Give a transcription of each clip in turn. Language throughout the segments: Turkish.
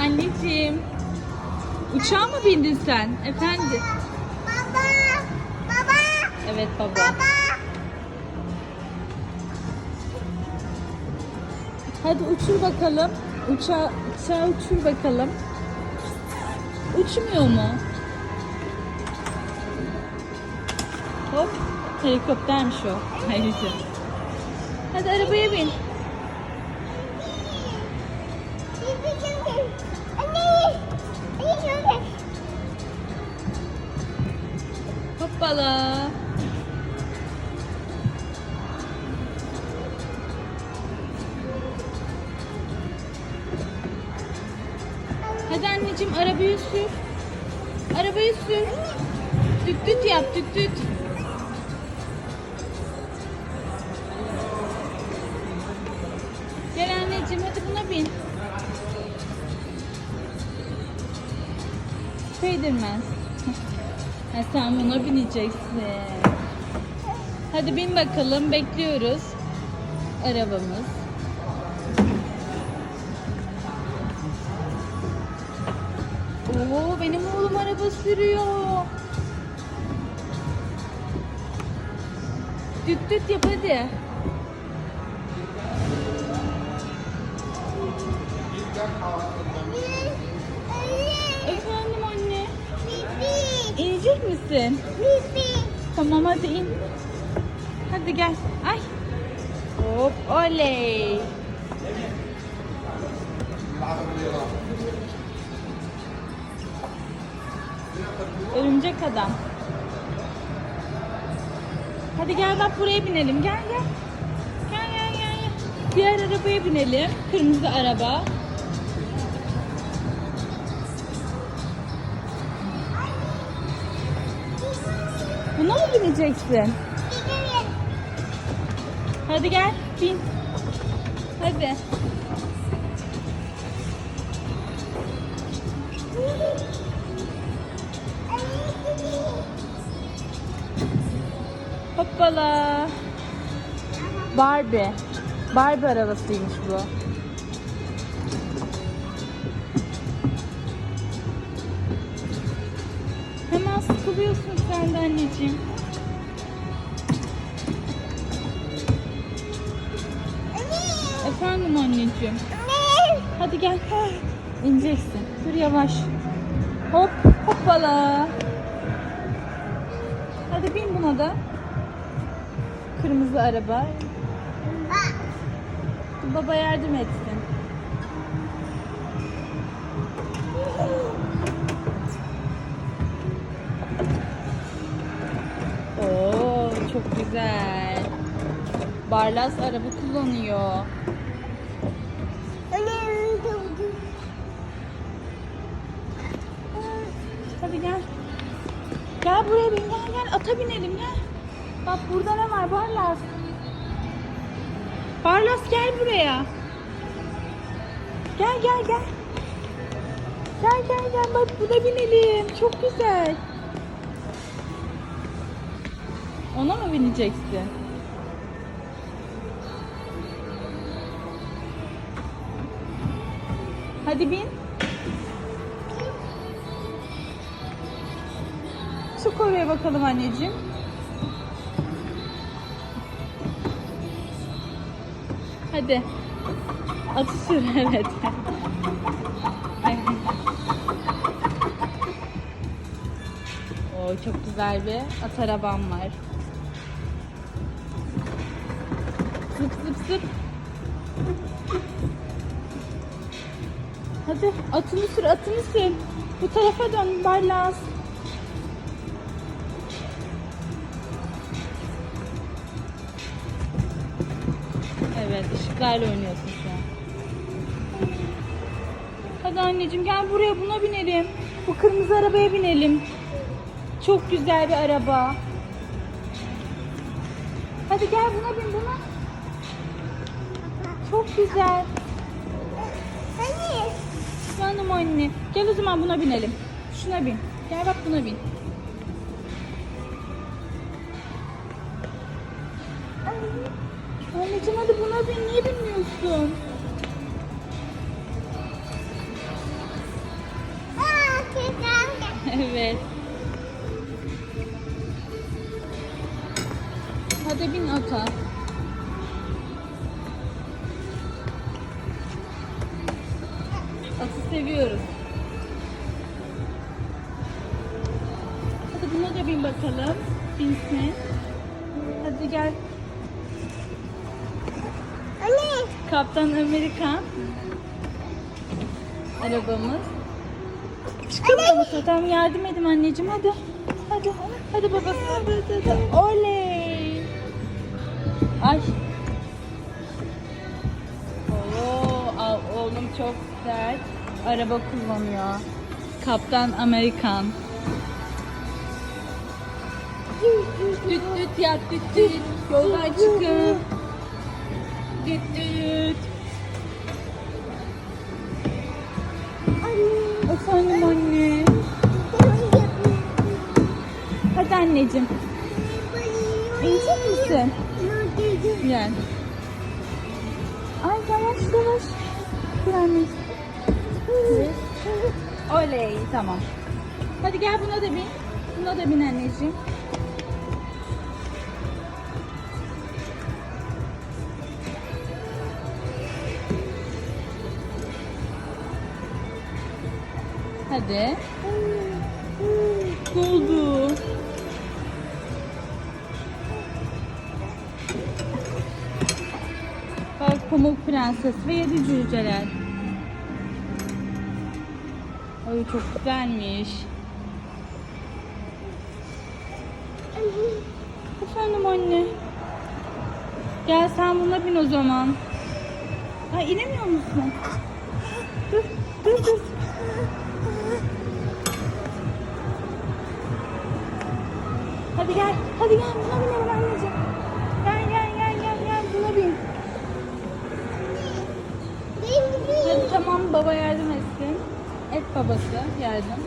Anneciğim. Uçağa mı bindin sen? Efendi. Baba. Baba. Evet baba. Baba. Hadi uçur bakalım. Uçağı, uçağı uçur bakalım. Uçmuyor mu? Hop. Helikoptermiş o. Ayrıca. Hadi arabaya bin. Hoppala. Hadi anneciğim arabayı sür. Arabayı sür. Düt düt yap düt düt. Gel anneciğim hadi buna bin. Spiderman. Ha, sen buna bineceksin. Hadi bin bakalım bekliyoruz. Arabamız. Oo benim oğlum araba sürüyor. Düt düt yap hadi. Misin? Tamam hadi in. Hadi gel. Ay. Hop oley. Örümcek adam. Hadi gel bak buraya binelim. Gel. Gel gel gel. gel. Diğer arabaya binelim. Kırmızı araba. Buna mı bineceksin? Bibi. Hadi gel bin. Hadi. Hoppala. Barbie. Barbie arabasıymış bu. De anneciğim. Efendim anneciğim. Anne. Hadi gel. İneceksin. Dur yavaş. Hop hoppala. Hadi bin buna da. Kırmızı araba. Baba yardım etsin. Çok güzel. Barlas araba kullanıyor. Hadi gel. Gel buraya bin gel gel ata binelim gel. Bak burada ne var Barlas. Barlas gel buraya. Gel gel gel. Gel gel gel bak buna binelim. Çok güzel. Ona mı bineceksin? Hadi bin. Çık oraya bakalım anneciğim. Hadi. Atı sür evet. Oo, çok güzel bir at arabam var. Zıp. Hadi atını sür atını sür. Bu tarafa dön Barlas. Evet ışıklarla oynuyorsun şu an. Hadi anneciğim gel buraya buna binelim. Bu kırmızı arabaya binelim. Çok güzel bir araba. Hadi gel buna bin. Çok güzel. Anne. Canım anne. Gel o zaman buna binelim. Şuna bin. Gel bak buna bin. Anneciğim hadi buna bin. Niye binmiyorsun? Evet. Hadi bin ata. Seviyoruz. Hadi buna da bin bakalım. Binsin. Hadi gel. Anne. Kaptan Amerikan. Arabamız. Musun? Tamam yardım edin anneciğim hadi. Hadi. Hadi babası. Hadi, hadi. Oley. Ay. Oo, oğlum çok güzel. Araba kullanıyor. Kaptan Amerikan. Düt düt yat düt düt. Yoldan çıkın. Düt düt. Anne. Efendim anne. Hadi anneciğim. İnecek misin? Gel. Ay yavaş yavaş. Dur anneciğim. Oley tamam. Hadi gel buna da bin. Buna da bin anneciğim. Hadi. Oldu? Bak Pamuk Prenses ve Yedi Cüceler. Ay çok güzelmiş. Efendim anne. Gel sen buna bin o zaman. Ha inemiyor musun? Dur, dur, dur. Hadi gel, hadi gel buna binelim anneciğim. Gel, gel, gel, gel, gel buna bin. Hadi tamam baba yardım etsin. Et babası yardım.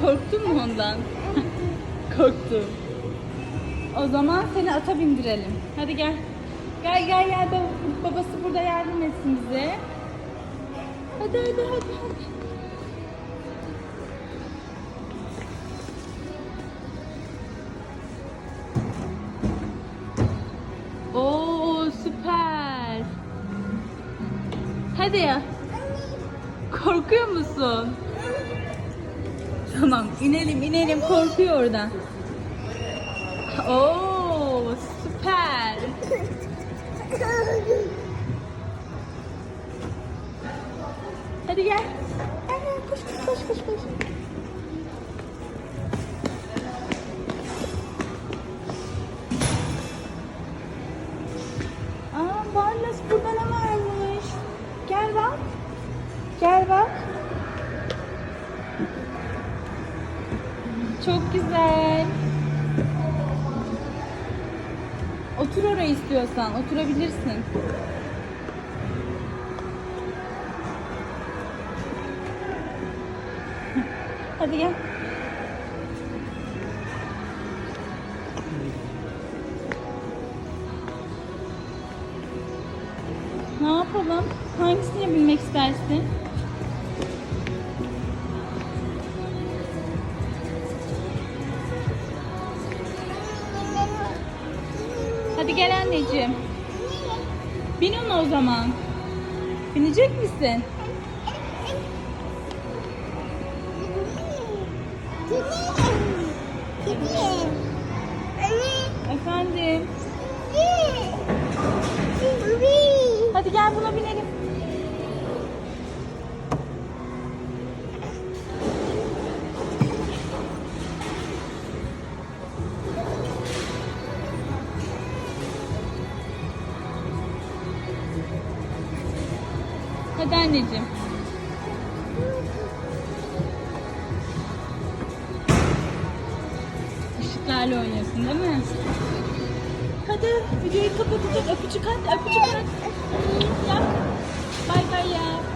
Korktun mu ondan? Korktum. O zaman seni ata bindirelim. Hadi gel. Gel gel gel Bab- babası burada yardım etsin bize. Hadi hadi hadi hadi. Hadi ya. Korkuyor musun? Tamam inelim inelim korkuyor oradan. Oo süper. Hadi gel. Gel bak. Çok güzel. Otur oraya istiyorsan. Oturabilirsin. Hadi gel. Ne yapalım? Hangisine binmek istersin? Hadi gel anneciğim. Bin ona o zaman. Binecek misin? Efendim. Anneciğim. Işıklarla oynuyorsun değil mi? Hadi videoyu kapatacağız. Öpücük at, öpücük at. Yap. Bay bay ya.